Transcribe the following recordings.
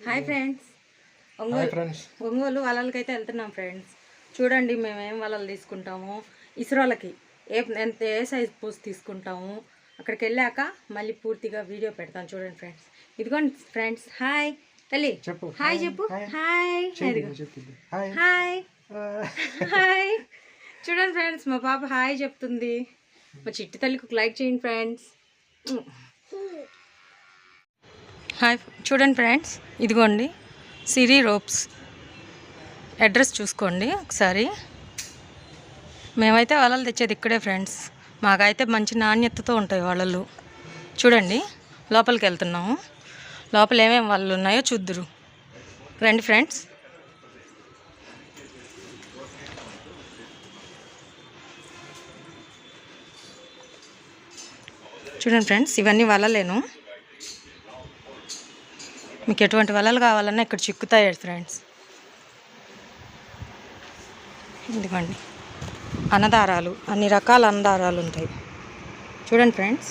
Hi friends Ongole Ongole వలలకైతే వెళ్తున్నాం friends చూడండి మేము ఏం వలలు తీసుకుంటాము? ఇస్రోలకి ఏ ఎంత ఏ సైజ్ పూసి తీసుకుంటాము? అక్కడికి వెళ్ళాక మళ్ళీ పూర్తిగా వీడియో పెడతాను చూడండి ఫ్రెండ్స్ ఇదిగోండి ఫ్రెండ్స్ హాయ్ తల్లి. చెప్పు. హాయ్ చెప్పు. హాయ్ హాయ్ హాయ్ చూడండి ఫ్రెండ్స్ మా పాప హాయ్ చెప్తుంది. మా చిట్టి తల్లికి లైక్ చేయండి ఫ్రెండ్స్ హాయ్ చూడండి ఫ్రెండ్స్ ఇదిగోండి సిరి రోప్స్ అడ్రస్ చూసుకోండి ఒకసారి. మేమైతే వలలు తెచ్చేది ఇక్కడే ఫ్రెండ్స్ మాకైతే మంచి నాణ్యతతో ఉంటాయి వలలు చూడండి లోపలికి వెళ్తున్నాము. లోపల ఏమేమి వలలు ఉన్నాయో చూద్దురు. రండి ఫ్రెండ్స్ చూడండి ఫ్రెండ్స్ ఇవన్నీ వలలేను మీకు ఎటువంటి వలలు కావాలన్నా ఇక్కడ చిక్కుతాయి ఫ్రెండ్స్. ఇదిగోండి. అన్నదారాలు అన్ని రకాల అన్నదారాలు ఉంటాయి. చూడండి ఫ్రెండ్స్.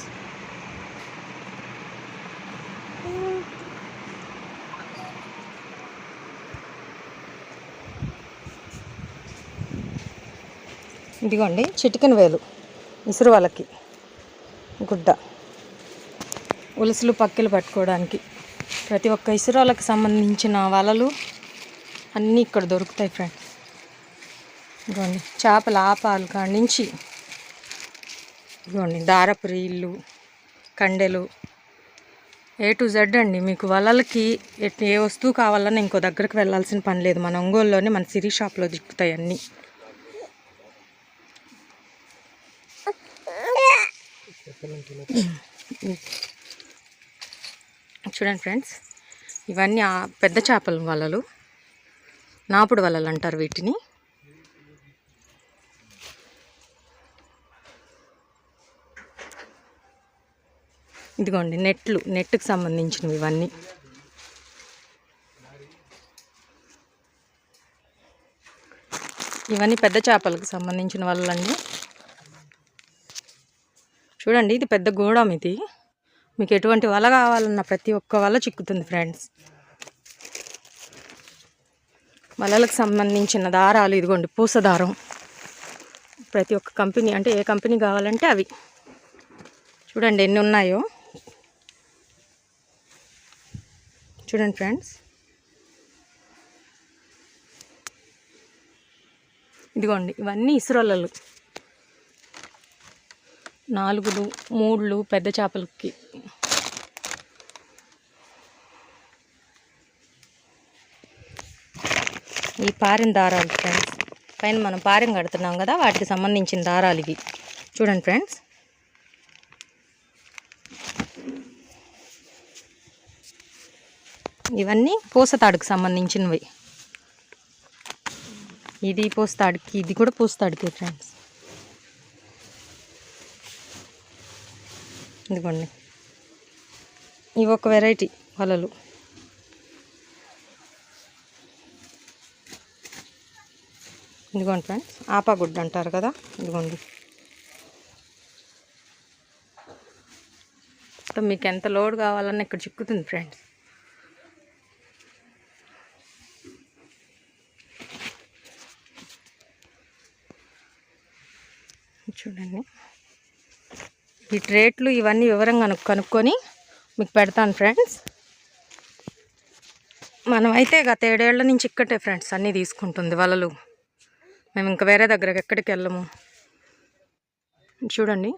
ఇదిగోండి చిటికెన్ వేలు ఇసురు వాళ్ళకి గుడ్డ ఉలుసులు పక్కెలు పట్టుకోవడానికి. ప్రతి ఒక్క ఇసురాలకు సంబంధించిన వలలు అన్నీ ఇక్కడ దొరుకుతాయి ఫ్రెండ్. ఇదిగోండి చేపల ఆపాలు కాడించి నుంచి ఇదిగోండి దారపు రీళ్ళు కండెలు. ఏ టు జెడ్ అండి. మీకు వలలకి ఏ వస్తువు కావాలన్నా ఇంకో దగ్గరకు వెళ్ళాల్సిన పని లేదు. మన ఒంగోలులోనే మన సిరీ షాప్లో దిక్కుతాయి అన్నీ. చూడండి ఫ్రెండ్స్ ఇవన్నీ పెద్ద చేపల వలలు నాపుడు వలలు అంటారు వీటిని. ఇదిగోండి నెట్లు నెట్కి సంబంధించినవి ఇవన్నీ. ఇవన్నీ పెద్ద చేపలకు సంబంధించిన వాళ్ళండి చూడండి ఇది పెద్ద గోడం ఇది. మీకు ఎటువంటి వల కావాలన్న ప్రతి ఒక్క వల చిక్కుతుంది ఫ్రెండ్స్. వలలకు సంబంధించిన దారాలు ఇదిగోండి పూస దారం ప్రతి ఒక్క కంపెనీ అంటే ఏ కంపెనీ కావాలంటే అవి. చూడండి ఎన్ని ఉన్నాయో. చూడండి ఫ్రెండ్స్. ఇదిగోండి ఇవన్నీ ఇస్రోలలు. నాలుగులు మూడులు పెద్ద చేపలకి. ఈ పారిన దారాలు ఫ్రెండ్స్ పైన మనం పారిన కడుతున్నాం కదా వాటికి సంబంధించిన దారాలు ఇవి. చూడండి ఫ్రెండ్స్ ఇవన్నీ పూసతాడుకు సంబంధించినవి. ఇది పూసతాడుకి ఇది కూడా పూసతాడుకే ఫ్రెండ్స్ ఇదిగోండి. ఇవి ఒక వెరైటీ వలలు. ఇదిగోండి ఫ్రెండ్స్ ఆపాగుడ్డ అంటారు కదా ఇదిగోండి. సో మీకు ఎంత లోడ్ కావాలన్నా ఇక్కడ చిక్కుతుంది ఫ్రెండ్స్. చూడండి. వీటి రేట్లు ఇవన్నీ వివరంగా కనుక్కొని మీకు పెడతాను ఫ్రెండ్స్. మనమైతే గత ఏడేళ్ళ నుంచి ఇక్కటే ఫ్రెండ్స్ అన్నీ తీసుకుంటుంది వలలు. మేము ఇంకా వేరే దగ్గరకు ఎక్కడికి వెళ్ళము. చూడండి.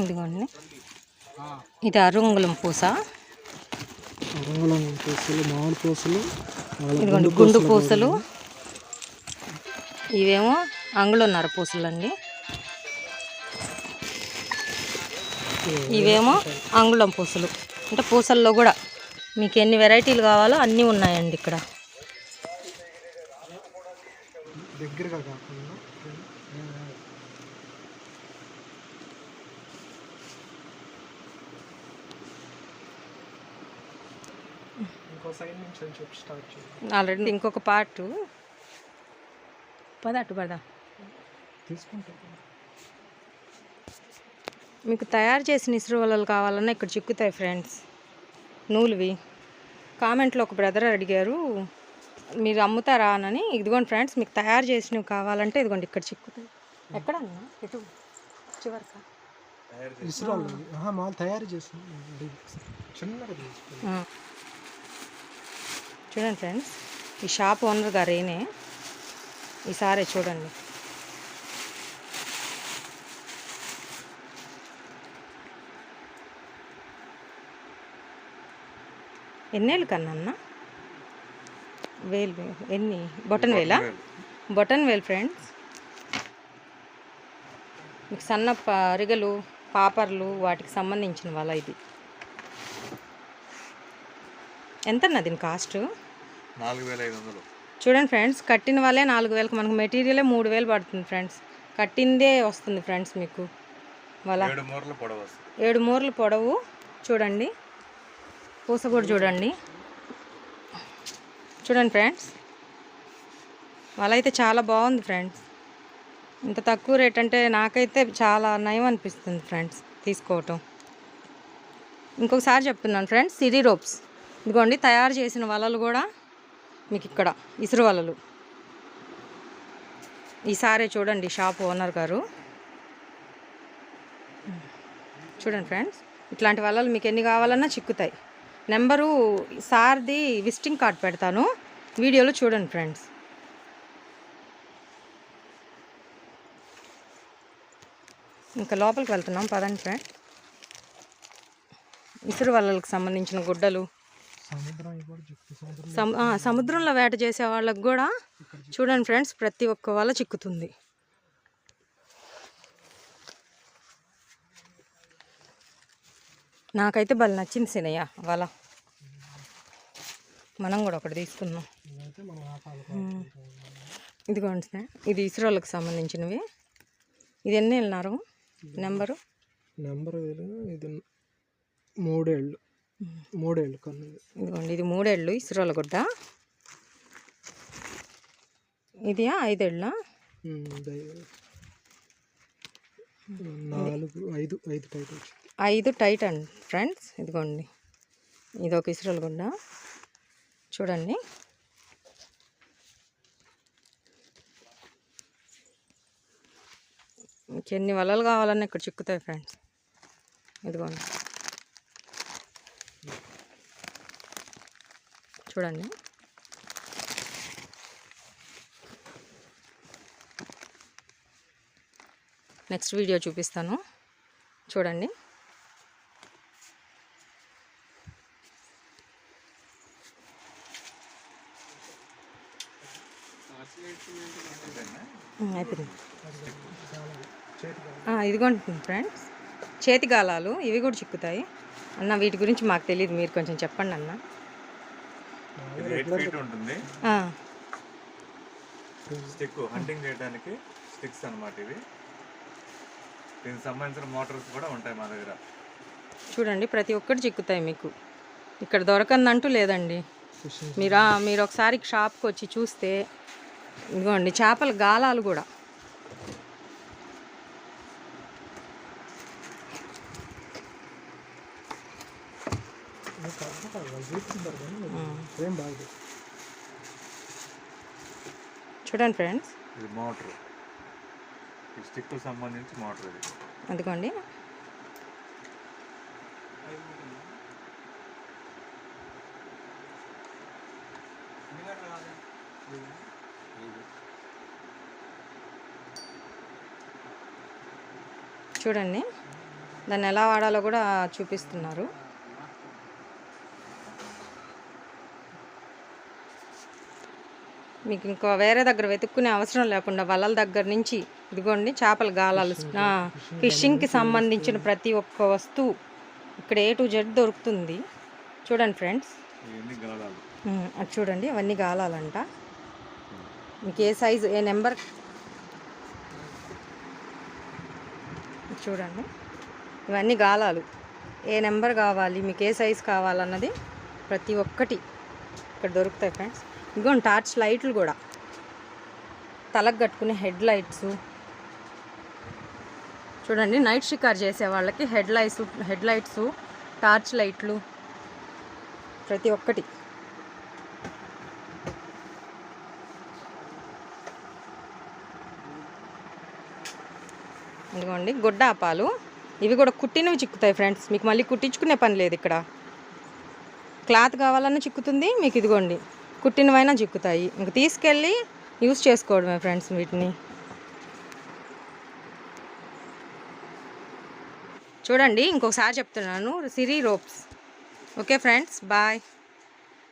ఇదిగోండి. ఇది అరుంగుళం పూస. పూసలు మామిడి పూసలు ఇదిగోండి గుండు పూసలు ఇవేమో అంగుళన్నర పూసలు అండి ఇవేమో అంగుళం పూసలు. అంటే పూసల్లో కూడా మీకు ఎన్ని వెరైటీలు కావాలో అన్నీ ఉన్నాయండి ఇక్కడ. దగ్గరగా కాకుండా ఇంకో సైడ్ నుంచి అని చెప్పి స్టార్ట్ చేయాలి ఆల్రెడీ ఇంకొక పార్ట్ పద అటు పద. తీసుకుంటాం. మీకు తయారు చేసిన ఇసురు వలలు కావాలన్నా ఇక్కడ చిక్కుతాయి ఫ్రెండ్స్ నూలువి. కామెంట్లో ఒక బ్రదర్ అడిగారు మీరు అమ్ముతారా? అని ఇదిగోండి ఫ్రెండ్స్ మీకు తయారు చేసినవి కావాలంటే ఇదిగోండి ఇక్కడ చిక్కుతాయి. ఎక్కడన్నా ఎటు? చివరికా? ఇసురాలు మాలు తయారు చేసి చిన్నగా. చూడండి ఫ్రెండ్స్ ఈ షాప్ ఓనర్ గారు ఏనే ఈసారి చూడండి. ఎన్నేళ్ళు కన్నా వేలు ఎన్ని? బొటన్ వేలా? బొటన్ వేల్. ఫ్రెండ్స్. మీకు సన్న పరిగలు పాపర్లు వాటికి సంబంధించిన వాళ్ళ ఇది. ఎంత దీని కాస్ట్? చూడండి ఫ్రెండ్స్ కట్టిన వాళ్ళే నాలుగు వేలకు మనకు మెటీరియలే మూడు వేలు పడుతుంది ఫ్రెండ్స్. కట్టిందే వస్తుంది ఫ్రెండ్స్ మీకు. వాళ్ళ ఏడు మూరలు పొడవు చూడండి. పూస కూడా చూడండి. చూడండి ఫ్రెండ్స్. వాళ్ళ అయితే చాలా బాగుంది ఫ్రెండ్స్. ఇంత తక్కువ రేట్ అంటే నాకైతే చాలా నయం అనిపిస్తుంది ఫ్రెండ్స్ తీసుకోవటం. ఇంకొకసారి చెప్తున్నాను ఫ్రెండ్స్ సిరీ రోప్స్. ఇదిగోండి తయారు చేసిన వలలు కూడా మీకు ఇక్కడ ఇసురు వలలు ఈసారి చూడండి షాప్ ఓనర్ గారు. చూడండి ఫ్రెండ్స్ ఇట్లాంటి వలలు మీకు ఎన్ని కావాలన్నా చిక్కుతాయి. నెంబరు సార్ది విజిటింగ్ కార్డ్ పెడతాను. వీడియోలో చూడండి ఫ్రెండ్స్. ఇంకా లోపలికి వెళ్తున్నాం పదండి ఫ్రెండ్. ఇసురు వలలకు సంబంధించిన గుడ్డలు సముద్రంలో వేట చేసే వాళ్ళకి కూడా చూడండి ఫ్రెండ్స్ ప్రతి ఒక్క వల చిక్కుతుంది. నాకైతే భలే నచ్చింది సినయ్య వల. మనం కూడా ఒకటి ఆపాలి ఇదిగోండి సార్ ఇది ఇస్రోలకు సంబంధించినవి. ఇది ఎన్ని వెళ్ళినారు నెంబరు? నెంబర్ ఇది మూడేళ్ళు. మూడేళ్ళు. ఇదిగోండి ఇది మూడేళ్ళు ఇస్రోల గుడ్డ. ఇది ఐదేళ్ళ? నాలుగు ఐదు ఐదు వచ్చింది. ఐదు టైట్ అండి ఫ్రెండ్స్ ఇదిగోండి ఇది ఒక ఇసురల గుడ్డ. చూడండి. ఎన్ని వలలు కావాలన్నా ఇక్కడ చిక్కుతాయి ఫ్రెండ్స్. ఇదిగోండి. చూడండి. నెక్స్ట్ వీడియో చూపిస్తాను. చూడండి. ఇదిగోండి ఫ్రెండ్స్. చేతి గాలాలు ఇవి కూడా చిక్కుతాయి. అన్న వీటి గురించి మాకు తెలియదు మీరు కొంచెం చెప్పండి అన్న. ఉంటుంది. ఆ, స్టిక్ హంటింగ్ చేయడానికి స్టిక్స్ అన్నమాట ఇవి. దీనికి సంబంధించిన మోటార్స్ కూడా ఉంటాయి మా దగ్గర. చూడండి ప్రతి ఒక్కటి చిక్కుతాయి మీకు. ఇక్కడ దొరకందంటూ లేదండి. మీరు ఆ, మీరు ఒకసారి షాప్కి వచ్చి చూస్తే ఇదిగోండి చేపల గాలాలు కూడా వాళ్ళు చూపించారు కానీ ఆ, ఏం బాగుంది చూడండి ఫ్రెండ్స్. ఇది మోటార్. ఈ స్టిక్ సంబంధించి మోటార్ ఇది. అదిగోండి. చూడండి. దాన్ని ఎలా వాడాలో కూడా చూపిస్తున్నారు. మీకు ఇంకా వేరే దగ్గర వెతుక్కునే అవసరం లేకుండా వలల దగ్గర నుంచి ఇదిగోండి చేపల గాలాలు ఫిషింగ్కి సంబంధించిన ప్రతి ఒక్క వస్తువు ఇక్కడ ఏ టు జెడ్ దొరుకుతుంది. చూడండి ఫ్రెండ్స్. అది చూడండి అవన్నీ గాలాలంట. మీకు ఏ సైజు ఏ నెంబర్? చూడండి. ఇవన్నీ గాలాలు. ఏ నెంబర్ కావాలి మీకు ఏ సైజు కావాలన్నది ప్రతి ఒక్కటి ఇక్కడ దొరుకుతాయి ఫ్రెండ్స్. ఇదిగోండి టార్చ్ లైట్లు కూడా. తలకు కట్టుకునే హెడ్ లైట్స్. చూడండి నైట్ షికార్ చేసే వాళ్ళకి head lights head lights torch లైట్లు ప్రతి ఒక్కటి. ఇదిగోండి గుడ్డ ఆపాలు. ఇవి కూడా కుట్టినవి చిక్కుతాయి ఫ్రెండ్స్. మీకు మళ్ళీ కుట్టించుకునే పని లేదు ఇక్కడ. క్లాత్ కావాలన్నా చిక్కుతుంది మీకు ఇదిగోండి. కుట్టినవైనా చిక్కుతాయి. ఇంక తీసుకెళ్ళి యూస్ చేసుకోవడమే ఫ్రెండ్స్ వీటిని. చూడండి ఇంకొకసారి చెప్తున్నాను. Siri ropes. Okay friends bye.